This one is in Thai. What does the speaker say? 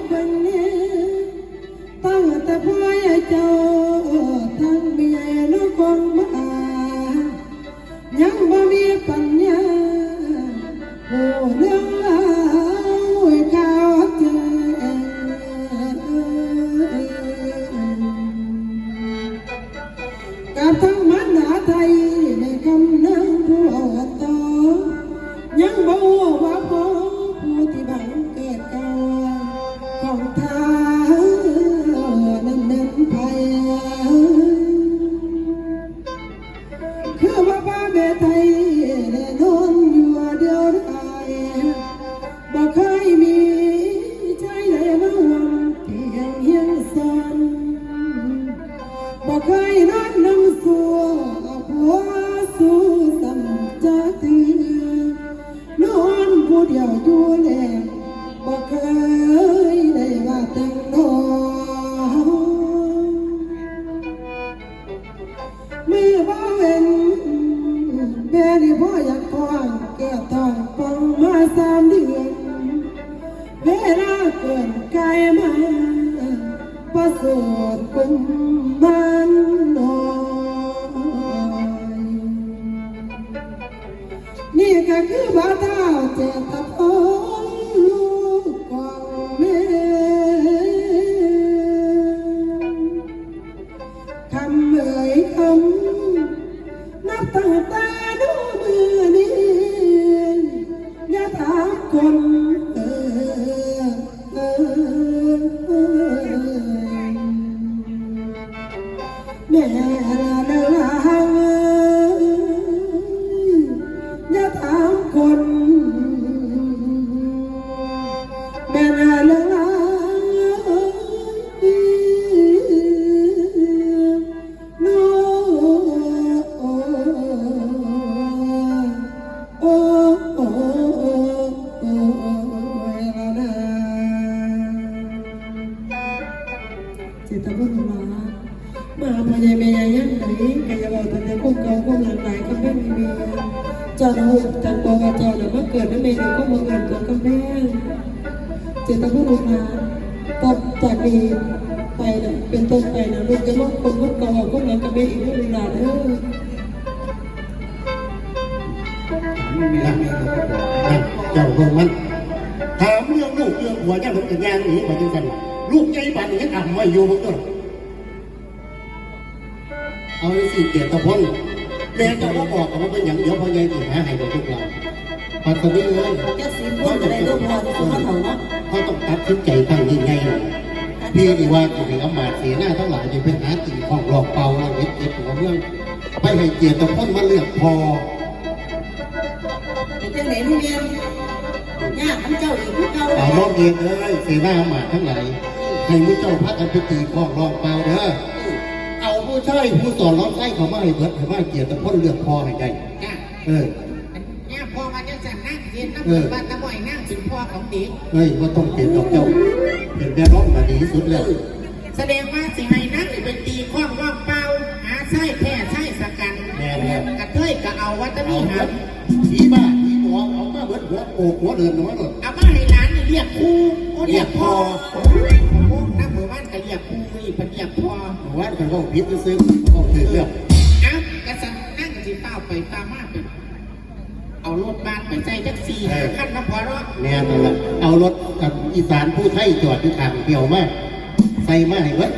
ดเบิ่งแน่ตั้งแต่พ่อใหญ่เจ้าทั้งเมียลูกคนมายังบ่มีปัญญาโอ้เรื่องราวให้เข้าใจอกับทั้งมันหาไทยในคำนั้นผู้อ่อนต่อยังบ่ คือว่าบ้าเบไทยแน่นอน มาประสบกุมมันน้อยนี่ก็คือบาดาเจตพร เจตบุญมา มาพยายามยยังไหนกายบอกแต่กุ้งเกากุ้งหลากหลายก็ไม่มีเจ้าหน้าที่จังบอกว่าเจ้าเนี่มาเกิดในเมนูก็มาเกิดตัวกำแพงเจตบุญมาตัดจากนี้ไปเนี่ยเป็นต้นไปนะลูกจะมองคนกุ้งเก่ากุ้งหลังกำแพงอีกไม่มีนานเด้อเจ้าเบิ่งมันถามเรื่องลูกเรื่องหัวยังเป็นงานหนีมาจังสันลูกใหญ่ปานนี้ยังอ่ำไว้อยู่บ่ก็ เอาสิเกียรติพลแม่จะมาบอกกับว่าเป็นอย่างเดียวพอใหญ่สิหาให้กับพวกเราปัตตานีเลยแค่สิบคนจะได้ลูกพอที่สุดเขาเนาะเขาต้องตัดสินใจทางยิ่งใหญ่พี่ดีว่าที่ให้อำมาตย์เสียหน้าทั้งหลายจะเป็นหาตีของหลอกเป่าแล้วเย็ดเย็ดหัวเมืองไปให้เกียรติพลมาเลือกพอเป็นจังไหนลูกเรียนยากมันเจ้าอีกผู้เก่าเอาน้องเองเลยเสนาหมาทั้งหลายให้มุเจ้าพักกันพิธีข้องรองเปล่าเด้อ เอาผู้ใช่ผู้สอนร้องไห้เขามาให้เบิดให้มาเกียรติพ้นเลือกพอให้ได้จ้ะเออเนี่ยพอมาจะสั่งนั่งเรียนน้ำมันบ้านตะบ่อยนั่งถึงพ่อของเด็กเฮ้ยว่าต้องเปลี่ยนดอกเจ้าเปลี่ยนแม่ร้องมาดีที่สุดแล้วแสดงว่าสิให้นั่งเป็นตีข้องว่างเปล่าหาไส้แพร่ไส้สกันแม่เนี่ยกระเทยก็เอาวัตถุเอานี่เบิหาดผีบ้าผีหมอเอามาเบิดหัวโปกหัวเดินน้อยหมดเอามาให้ร้านนี่เรียกครูโอ้เรียกพ่อนักหมู่บ้านก็ เรียกครูอีกเป็นเรียกพ่อว่ากันว่าพิษซื้อก็ถือเลือกเอ้ากระสันนั่งสิเป้าไปตามมาไปเอารถบ้านไปใส่แท็กซี่ขั้นน้ำพอรอแม่นั่นแหละเอารถกับอีสานผู้ไทยจอดอยู่ทางเดียวมากใส่มาให้เบิด